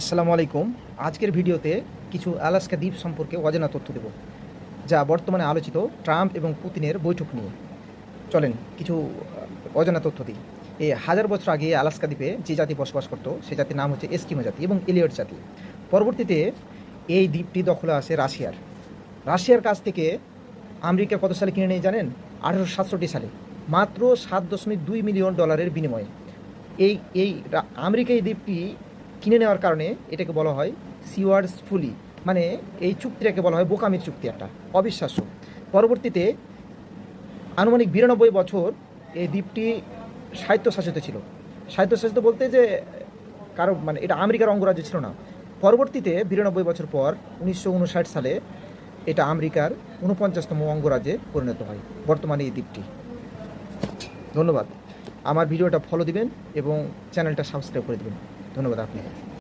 আসসালামু আলাইকুম। আজকের ভিডিওতে কিছু আলাস্কা দ্বীপ সম্পর্কে অজানা তথ্য দেব, যা বর্তমানে আলোচিত ট্রাম্প এবং পুতিনের বৈঠক নিয়ে। চলেন কিছু অজানা তথ্য দিই। এই হাজার বছর আগে আলাস্কা দ্বীপে যে জাতি বসবাস করত, সে জাতির নাম হচ্ছে এস্কিমো জাতি এবং এলিয়ট জাতি। পরবর্তীতে এই দ্বীপটি দখলে আসে রাশিয়ার। রাশিয়ার কাছ থেকে আমেরিকা কত সালে কিনে নিয়ে জানেন? আঠারোশো সাতষট্টি সালে, মাত্র সাত দশমিক দুই মিলিয়ন ডলারের বিনিময়ে। এই এই আমেরিকা এই দ্বীপটি কিনে নেওয়ার কারণে এটাকে বলা হয় সিওয়ার্ডস ফুলি মানে এই চুক্তিটাকে বলা হয় বোকামির চুক্তি একটা, অবিশ্বাস্য। পরবর্তীতে আনুমানিক বিরানব্বই বছর এই দ্বীপটি স্বায়ত্তশাসিত ছিল। স্বায়ত্তশাসিত বলতে যে কারও মানে এটা আমেরিকার অঙ্গরাজ্য ছিল না। পরবর্তীতে বিরানব্বই বছর পর উনিশশো উনষাট সালে এটা আমেরিকার উনপঞ্চাশতম অঙ্গরাজ্যে পরিণত হয় বর্তমানে এই দ্বীপটি। ধন্যবাদ। আমার ভিডিওটা ফলো দিবেন এবং চ্যানেলটা সাবস্ক্রাইব করে দিবেন। ধন্যবাদ আপনাকে